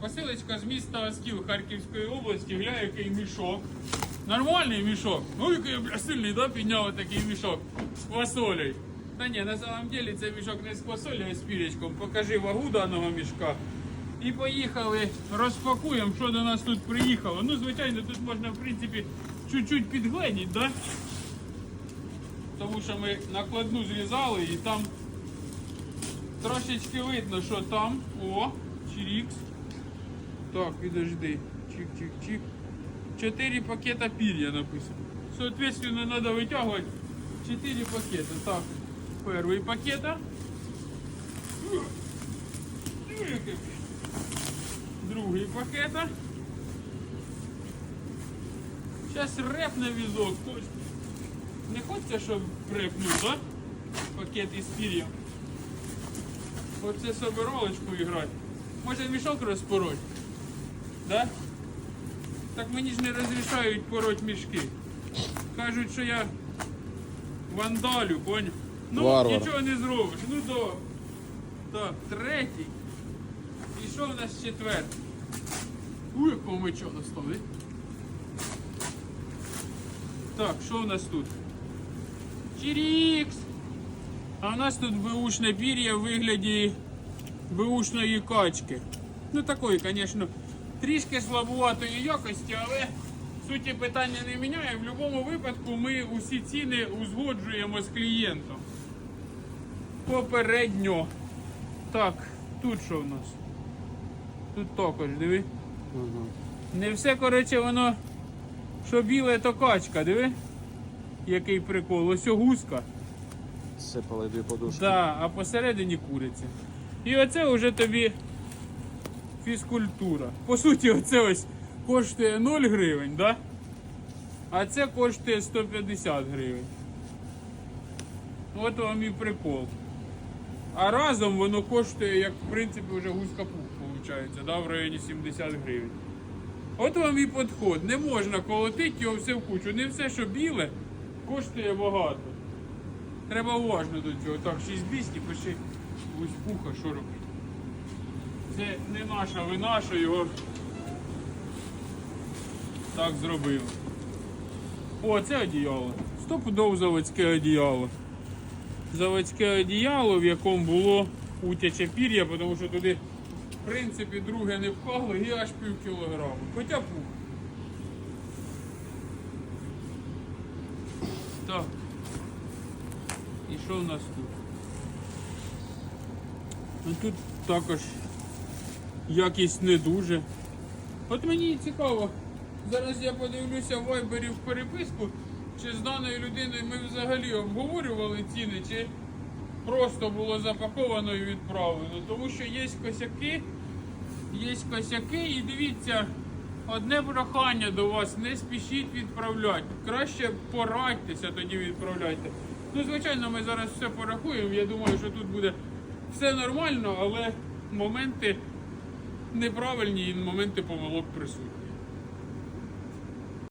Посилочка з міста Оскіл Харківської області, гля, який мішок. Нормальний мішок. Ну, який я бля, сильний, да, підняв такий мішок з квасолею. Та ні, на самом деле це мішок не з квасолею, а з пірячком. Покажи вагу даного мішка. І поїхали, розпакуємо, що до нас тут приїхало. Ну, звичайно, тут можна, в принципі, чуть-чуть підгледіти, да? Тому що ми накладну зрізали і там трошечки видно, що там. О, чирікс. Так, підожди. Чик-чик-чик. Чотири пакета пір'я написано. Соответственно, треба витягувати 4 пакета. Так, перший пакета. Другий пакета. Зараз репне візок. Не хочеться, щоб репнув, да? Пакет із пір'ям. Оце собиралочку грати. Може мішок розпороть? Да? Так мені ж не розрішають пороть мішки. Кажуть, що я вандалю, поняв? Ну, Варвар. нічого не зробиш. Ну до. Так, третій. І що в нас четвертий? Уй, якого меча достали. Так, що в нас тут? Чирікс! А в нас тут беушне пір'я в вигляді беушної качки. Ну такої, звісно, Трішки слабуватої якості, але суті питання не міняє. В будь-якому випадку ми усі ціни узгоджуємо з клієнтом. Попередньо. Так, тут що в нас? Тут також, диви. Не все, коротше, воно, що біле, то качка, диви. Який прикол. Ось гуска. Сипали дві подушки. Да, а посередині куриця. І оце вже тобі фізкультура. По суті, оце ось коштує 0 гривень, да? а це коштує 150 гривень. От вам і прикол. А разом воно коштує, як в принципі, вже гуска виходить, да, в районі 70 гривень. От вам і підход. Не можна колотити його все в кучу. Не все, що біле, коштує багато. Треба уважно до цього. Так, 6200, пиши ось пуха, що робити. Це не наша вина, що його так зробили. О, це одіяло. Стопудово заводське одіяло. Заводське одіяло, в якому було утяче пір'я, тому що туди, в принципі, друге не вклали і аж пів кілограму. Хоча пух. Так. І що в нас тут? Ну тут також якість не дуже. От мені цікаво, зараз я подивлюся в вайбері в переписку, чи з даною людиною ми взагалі обговорювали ціни, чи просто було запаковано і відправлено. Тому що є косяки, є косяки, і дивіться, одне прохання до вас, не спішіть відправляти. Краще порадьтеся, тоді відправляйте. Ну, звичайно, ми зараз все порахуємо. Я думаю, що тут буде все нормально, але моменти неправильні і моменти помилок присутні.